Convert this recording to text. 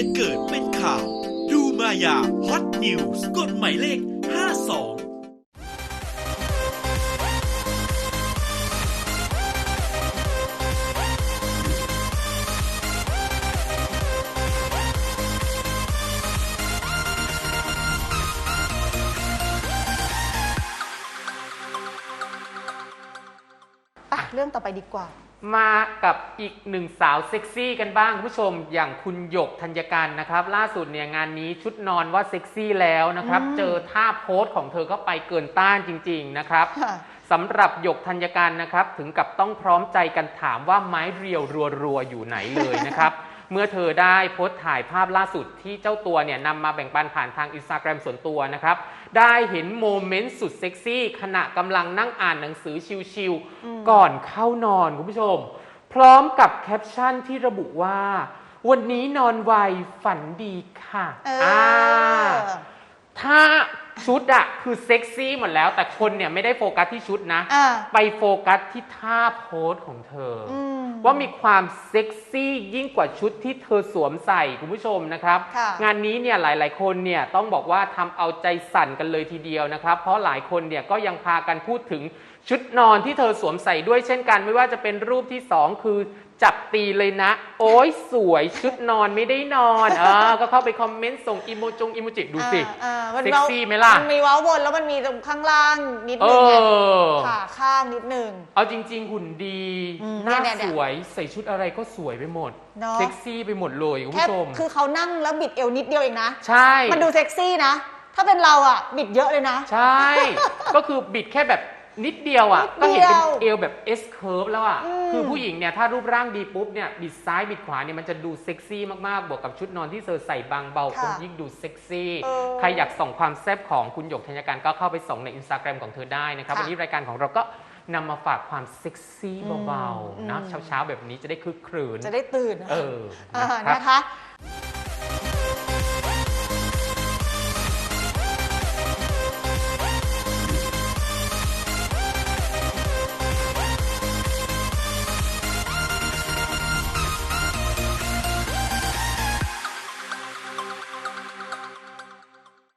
ยเกิดเป็นข่าว ดูมายาฮอตนิวส์กดหมายเลข 52อะเรื่องต่อไปดีกว่า มากับอีกหนึ่งสาวเซ็กซี่กันบ้างคุณผู้ชมอย่างคุณหยกธัญการนะครับ ล่าสุดเนี่ยงานนี้ชุดนอนว่าเซ็กซี่แล้วนะครับอืมเจอท่าโพสต์ของเธอก็ไปเกินต้านจริง ๆ นะครับค่ะสำหรับหยกธัญการนะครับ ถึงกับต้องพร้อมใจกันถามว่าไม้เรียวรัวๆอยู่ไหนเลยนะครับ เมื่อเธอได้โพสต์ถ่ายภาพล่าสุดที่เจ้าตัวเนี่ยนำมาแบ่งปันผ่านทางอินสตาแกรมส่วนตัวนะครับ ได้เห็นโมเมนต์สุดเซ็กซี่ ขณะกำลังนั่งอ่านหนังสือชิวๆก่อนเข้านอนคุณผู้ชม พร้อมกับแคปชั่นที่ระบุว่า วันนี้นอนไวฝันดีค่ะ เอออถ้า ชุดอะคือเซ็กซี่หมดแล้ว แต่คนเนี่ยไม่ได้โฟกัสที่ชุดนะ อ่า ไปโฟกัสที่ท่าโพสของเธอออืมว่ามีความเซ็กซี่ยิ่งกว่าชุดที่เธอสวมใส่คุณผู้ชมนะครับ ค่ะ งานนี้เนี่ยหลาย ๆ คนเนี่ยต้องบอกว่าทำเอาใจสั่นกันเลยทีเดียวนะครับ เพราะหลายคนเนี่ยก็ยังพากันพูดถึงชุดนอนที่เธอสวมใส่ด้วยเช่นกัน ไม่ว่าจะเป็นรูปที่สองคือ จับตีเลยนะ โอ้ยสวยชุดนอนไม่ได้นอนเออก็เข้าไปคอมเมนต์ส่งอีโมจงอีโมจิดูสิอ่าอ่ามันเซ็กว้าซี่ไหมล่ะ มันมีเว้าวนแล้วมันมีตรงข้างล่างนิดเอนึงไงอ ขาข้างนิดนึง เอาจริง ๆ หุ่นดีอืมหน้าเนี่ยเนี่ย สวยใส่ชุดอะไรก็สวยไปหมด เนอะเซ็กซี่ไปหมดเลยคุณแค่ผู้ชม คือเขานั่งแล้วบิดเอวนิดเดียวเองนะ ใช่ มันดูเซ็กซี่นะ ถ้าเป็นเราอะ บิดเยอะเลยนะ ใช่ ก็คือบิดแค่แบบ นิดเดียวอะ นิก็ดเดีเห็นยวเป็นเอวแบบ S curve แล้วอะ อืม คือผู้หญิงเนี่ย ถ้ารูปร่างดีปุ๊บเนี่ย บิดซ้ายบิดขวาเนี่ยมันจะดูเซ็กซี่มาก ๆ บวกกับชุดนอนที่เธอใส่บางเบาคงยิ่งดูเซ็กซี่ เออใครอยากส่องความแซ่บของคุณหยกธัญการก็เข้าไปส่องในอินสตาแกรมของเธอได้นะครับ ค่ะวันนี้รายการของเราก็นำมาฝากความเซ็กซี่เบา อืม ๆ นะเช้า ๆ แบบนี้จะได้คึกครืนจะได้ตื่นเอออ่านะครับนะคะ